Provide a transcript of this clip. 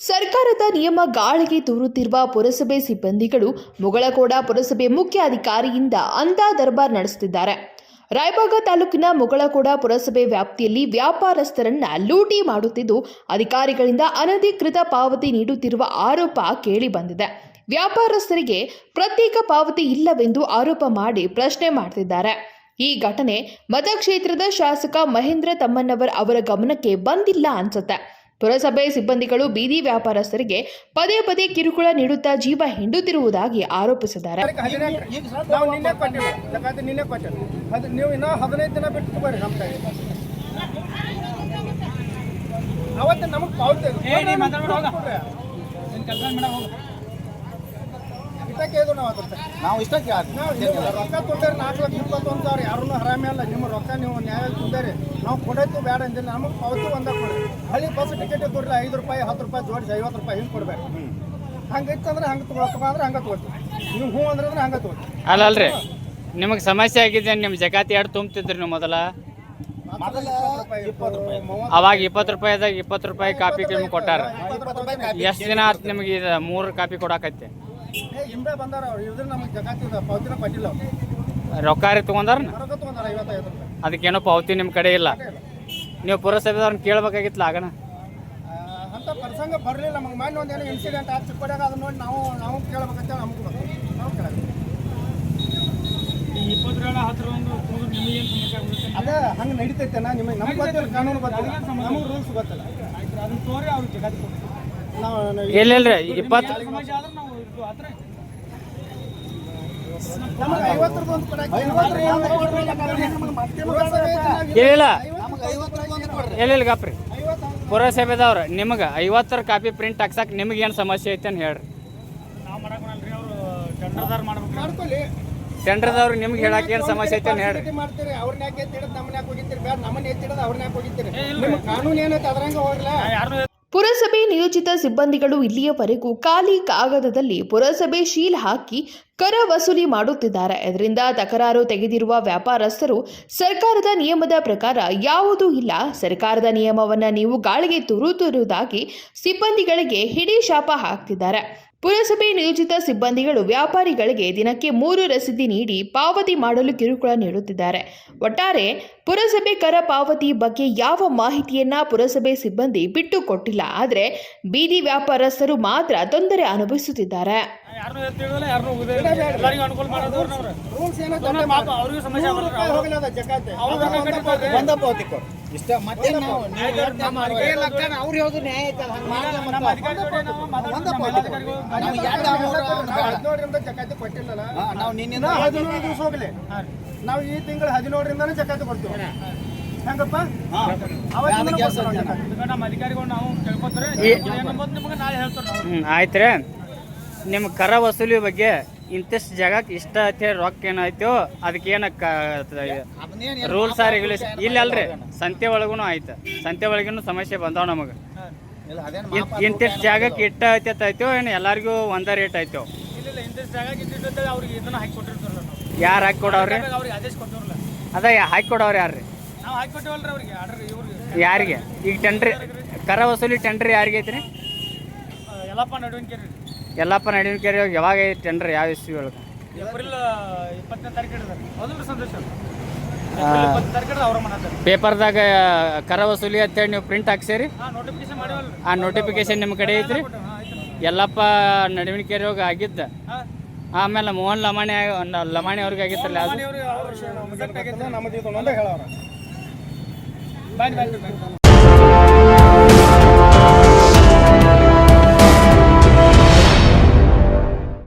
ಸರ್ಕಾರದ ನಿಯಮ ಗಾಳಿಗೆ ತೂರುತ್ತಿರುವ ಪುರಸಭೆ ಸಿಬ್ಬಂದಿಗಳು ಮುಗಳಕೋಡ ಪುರಸಭೆ ಮುಖ್ಯ ಅಧಿಕಾರಿಯಿಂದ ಅಂತಾ ದರ್ಬಾರ್ ನಡೆಸುತ್ತಿದ್ದಾರೆ. ರಾಯಬಾಗ ತಾಲೂಕಿನ ಮುಗಳಕೋಡ ಪುರಸಭೆ ವ್ಯಾಪ್ತಿಯಲ್ಲಿ ವ್ಯಾಪಾರಸ್ಥರನ್ನ ಲೂಟಿ ಮಾಡುತ್ತಿದ್ದು, ಅಧಿಕಾರಿಗಳಿಂದ ಅನಧಿಕೃತ ಪಾವತಿ ನೀಡುತ್ತಿರುವ ಆರೋಪ ಕೇಳಿ ಬಂದಿದೆ. ವ್ಯಾಪಾರಸ್ಥರಿಗೆ ಪ್ರತ್ಯೇಕ ಪಾವತಿ ಇಲ್ಲವೆಂದು ಆರೋಪ ಮಾಡಿ ಪ್ರಶ್ನೆ ಮಾಡ್ತಿದ್ದಾರೆ. ಈ ಘಟನೆ ಮತಕ್ಷೇತ್ರದ ಶಾಸಕ ಮಹೇಂದ್ರ ತಮ್ಮಣ್ಣವರ್ ಅವರ ಗಮನಕ್ಕೆ ಬಂದಿಲ್ಲ ಅನ್ಸುತ್ತೆ. ಪುರಸಭೆ ಸಿಬ್ಬಂದಿಗಳು ಬೀದಿ ವ್ಯಾಪಾರಸ್ಥರಿಗೆ ಪದೇ ಪದೇ ಕಿರುಕುಳ ನೀಡುತ್ತಾ ಜೀವ ಹಿಂಡುತ್ತಿರುವುದಾಗಿ ಆರೋಪಿಸಿದ್ದಾರೆ. ನಾವು ನಿನ್ನೆ ಕೊಟ್ಟಿಲ್ಲ. ಯಾಕಂದ್ರೆ ನಿನ್ನೆ ಕೊಟ್ಟಿಲ್ಲ. ಅದು ನೀವು ಇನ್ನೂ ಹದಿನೈದು ದಿನ ಬಿಟ್ಟು ಬರ್ರಿ ನಮ್ಮ ಕೈ ಅವತ್ತು ನಮಗೆ ಪಾವತಿ ಇದು ನಾವು ಅದ್ರ ನಾವು ಇಷ್ಟಕ್ಕೆ ನಾವು ನೀವು ರೊಕ್ಕ ತುಂಬೇರಿ ನಾಲ್ಕು ಲಕ್ಷ ಇಪ್ಪತ್ತೊಂದು ಸಾವಿರ ಯಾರೂ ಹರಾಮಿ ಅಲ್ಲ ನಿಮ್ಮ ರೊಕ್ಕ ನೀವು ನ್ಯಾಯ ತುಂಬೇರಿ ನಾವು ಕೊಡೋದು ಬೇಡ ಅಂದಿಲ್ಲ ನಮಗೆ ಪಾವತಿ ಒಂದ ಕೊಡಿ ಹಳ್ಳಿ ಬಸ್ ಟಿಕೆಟ್ ಕೊಡ್ರಿ ಐದು ರೂಪಾಯಿ ಹತ್ತು ರೂಪಾಯಿ ಜೋಡಿಸಿ ಐವತ್ತು ರೂಪಾಯಿ ಹಿಂಗೆ ಕೊಡ್ಬೇಕು. ಹಂಗೆ ಇತ್ತಂದ್ರೆ ಹಂಗೆ ತಗೋ ಅಂದ್ರೆ ಹಂಗೆ ತಗೋತೀವಿ. ನೀವು ಹ್ಞೂ ಅಂದ್ರೆ ಅಂದ್ರೆ ಹಂಗೆ ತಗೋತೀವಿ. ಅಲ್ಲಲ್ರಿ ನಿಮಗೆ ಸಮಸ್ಯೆ ಆಗಿದೆ ನಿಮ್ಮ ಜಗಾತಿ ಎರಡು ತುಂಬ್ತಿದ್ರಿ ನೀವು ಮೊದಲ? ಅವಾಗ ಇಪ್ಪತ್ತು ರೂಪಾಯಿದಾಗ ಇಪ್ಪತ್ತು ರೂಪಾಯಿ ಕಾಪಿ ನಿಮ್ಗೆ ಕೊಟ್ಟಾರ. ಎಷ್ಟು ದಿನ ಆಯ್ತು ನಿಮಗೆ ಇದು ಮೂರು ಕಾಪಿ ಕೊಡಾಕತ್ತೆ? ಏ ಹಿಂದೆ ಬಂದಾರ ಅವ್ರು. ಇದ್ರ ನಮಗೆ ಜಗತ್ತಿದ ಪಾವತಿನ ಕೊಟ್ಟಿಲ್ಲ ರೊಕ್ಕ ರೀ ತೊಗೊಂಡಾರ ಹೊರಗೆ ತೊಗೊಂಡಾರ ಐವತ್ತೈದು ರೂಪಾಯಿ. ಅದಕ್ಕೇನೋ ಪಾವತಿ ನಿಮ್ಮ ಕಡೆ ಇಲ್ಲ. ನೀವು ಪುರಸಭೆದವ್ರನ್ನ ಕೇಳ್ಬೇಕಾಗಿತ್ತು ಆಗಣ ಇಲ್ಲ ಅಂತ ಪ್ರಸಂಗ ಬರಲಿಲ್ಲ. ನಮಗೆ ಮೊನ್ನೆ ಒಂದೇನೋ ಇನ್ಸಿಡೆಂಟ್ ಆಗಿ ಚಿಕ್ಕದಾಗ ಅದನ್ನ ನೋಡಿ ನಾವು ನಾವು ಕೇಳ್ಬೇಕಂತ ನಮಗೂ. ನಾವು ಕೇಳೋದು ಅದೇ ಹಂಗೆ ನಡೀತೈತೆ ನಾ ನಿಮಗೆ ನಮ್ಗೆ ಗೊತ್ತಿಲ್ಲ ಕಾನೂನು ಗೊತ್ತಿಲ್ಲ. ನಮಗೆ ರೂಲ್ಸ್ ಗೊತ್ತಿಲ್ಲ. ನಾವು ನಾವು- ಎಲ್ಲಿಲ್ರಿ ಇಪ್ಪತ್ತು ಇಲ್ಲ ಎಲ್ಲಿಲ್ಲ ಗಾಪ್ರಿ. ಪುರಸಭೆದವ್ರು ನಿಮಗೆ ಐವತ್ತರ ಕಾಪಿ ಪ್ರಿಂಟ್ ಹಾಕ್ಸಕ್ಕೆ ನಿಮ್ಗೆ ಏನು ಸಮಸ್ಯೆ ಐತೆ ಅಂತ ಹೇಳ್ರಿ. ಟೆಂಡರ್ದವ್ರು ನಿಮ್ಗೆ ಹೇಳಕ್ಕೆ ಏನು ಸಮಸ್ಯೆ ಐತೆ ಅಂತ ಹೇಳ್ರಿ. ಮಾಡ್ತೀರಿ ಅವ್ರನ್ನ ಯಾಕೆ ಎತ್ತಿಡೋದು ನಮ್ಮನ್ನ ಯಾಕೆ ಹೋಗಿತ್ತೀರಿ ಬೇಡ ನಮ್ಮನ್ನ ಎತ್ತಿಡೋದು ಅವ್ರನ್ನ ಯಾಕೆ ಹೋಗಿತ್ತೀರಿ ನಿಮ್ಮ ಕಾನೂನು ಏನೈತೆ ಅದ್ರಂಗ ಹೋಗ್ಲಾ ಪುರಸಭೆ ನಿಯೋಜಿತ ಸಿಬ್ಬಂದಿಗಳು ಇಲ್ಲಿಯವರೆಗೂ ಖಾಲಿ ಕಾಗದದಲ್ಲಿ ಪುರಸಭೆ ಶೀಲ್ ಹಾಕಿ ಕರ ವಸೂಲಿ ಮಾಡುತ್ತಿದ್ದಾರೆ. ಇದರಿಂದ ತಕರಾರು ತೆಗೆದಿರುವ ವ್ಯಾಪಾರಸ್ಥರು ಸರ್ಕಾರದ ನಿಯಮದ ಪ್ರಕಾರ ಯಾವುದೂ ಇಲ್ಲ. ಸರ್ಕಾರದ ನಿಯಮವನ್ನು ನೀವು ಗಾಳಿಗೆ ತುರುತ್ತಿರುವುದಾಗಿ ಸಿಬ್ಬಂದಿಗಳಿಗೆ ಹಿಡಿ ಶಾಪ ಹಾಕ್ತಿದ್ದಾರೆ. ಪುರಸಭೆ ನಿಯೋಜಿತ ಸಿಬ್ಬಂದಿಗಳು ವ್ಯಾಪಾರಿಗಳಿಗೆ ದಿನಕ್ಕೆ ಮೂರು ರಸೀದಿ ನೀಡಿ ಪಾವತಿ ಮಾಡಲು ಕಿರುಕುಳ ನೀಡುತ್ತಿದ್ದಾರೆ. ಒಟ್ಟಾರೆ ಪುರಸಭೆ ಕರ ಪಾವತಿ ಬಗ್ಗೆ ಯಾವ ಮಾಹಿತಿಯನ್ನ ಪುರಸಭೆ ಸಿಬ್ಬಂದಿ ಬಿಟ್ಟು ಕೊಟ್ಟಿಲ್ಲ. ಆದರೆ ಬೀದಿ ವ್ಯಾಪಾರಸ್ಥರು ಮಾತ್ರ ತೊಂದರೆ ಅನುಭವಿಸುತ್ತಿದ್ದಾರೆ. ರೂಲ್ಸ್ ಅದೇ ಮಾಡು. ಮಾಡೋದು ಇಷ್ಟ ಮತ್ತೆ ನಾವು. ಅವ್ರು ನ್ಯಾಯ ಹಂಗ್. ಹದಿನೇಳರಿಂದ ಕೊಟ್ಟಿಲ್ಲಲ್ಲ? ನಿನ್ನಿಂದ ಹದಿನೇಳು ದಿವಸ ಹೋಗ್ಲಿ. ನಾವು ಈ ತಿಂಗಳು ಹದಿನೇಳರಿಂದನೇ ಜಕಾತಿ ಕೊಡ್ತೀವಿ. ಹೆಂಗಪ್ಪ? ನಮ್ಮ ಅಧಿಕಾರಿಗಳು ನಾವು ಕೇಳ್ಕೊತಾರೆ. ನಿಮಗೆ ನಾಳೆ ಹೇಳ್ತಾರೆ ನಾವು. ಹ್ಞೂ ಆಯ್ತು ರೀ ನಿಮ್ಮ ಕರ ವಸೂಲಿ ಬಗ್ಗೆ ಇಂತಿಷ್ಟು ಜಾಗಕ್ಕೆ ಇಷ್ಟ ಐತೆ ರೊಕ್ಕ ಏನಾಯ್ತೋ ಅದಕ್ಕೆ ಏನು ಅದನ್ನೇನು ರೂಲ್ಸ್ ಆ ರೆಗ್ಯುಲೇಷನ್ ಇಲ್ಲ ಅಲ್ರಿ ಸಂತೆ ಒಳಗೂ ಆಯ್ತು. ಸಂತೆ ಒಳಗೂ ಸಮಸ್ಯೆ ಬಂದವ ನಮಗೆ. ಇಂತಿಷ್ಟು ಜಾಗಕ್ಕೆ ಇಟ್ಟ ಐತೆ ಆಯ್ತೋ ಏನು ಎಲ್ಲರಿಗೂ ಒಂದೇ ರೇಟ್ ಆಯ್ತೋ ಯಾರು ಹಾಕಿ ಕೊಟ್ಟಿರಲ್ಲ ಅದ ಹಾಕಿ ಕೊಡವ್ರಿ ಯಾರ್ರಿ? ಯಾರಿಗೆ? ಈಗ ಟೆಂಡ್ರಿ ಕರ ವಸೂಲಿ ಟೆಂಡ್ರಿ ಯಾರಿಗೈತ್ರಿ ಆ, ಯಲ್ಲಪ್ಪ ನಡುವಿನ ಎಲ್ಲಪ್ಪ ನಡುವಿನ ಕೆರೆ ಯಾವಾಗ ಐತಿ ಟೆಂಡ್ರ್ ಯಾವ ಇಸ್ವಿ ಒಳಗೆ? ಏಪ್ರಿಲ್ ಇಪ್ಪತ್ತನೇ ತಾರೀಕು ಹಿಡಿದಾರೆ ಮೊದಲು ಸಂದೇಶ ಇಪ್ಪತ್ತನೇ ತಾರೀಕು ಹಿಡಿದು ಅವ್ರ ಮನೆ ಪೇಪರ್ದಾಗ ಕರ ವಸೂಲಿ ಅಂತೇಳಿ ನೀವು ಪ್ರಿಂಟ್ ಹಾಕ್ಸಿರಿ. ಹಾಂ ನೋಟಿಫಿಕೇಶನ್ ಮಾಡಿವಲ್ರಿ. ಆ ನೋಟಿಫಿಕೇಶನ್ ನಿಮ್ಮ ಕಡೆ ಐತ್ರಿ? ಎಲ್ಲಪ್ಪ ನಡುವಿನ ಕೆರೆ ಹೋಗಿ ಆಗಿದ್ದ. ಆಮೇಲೆ ಮೋಹನ್ ಲಮಾಣಿ ಲಮಾಣಿ ಅವ್ರಿಗೆ ಆಗಿತ್ತಲ್ಲ ಅದು?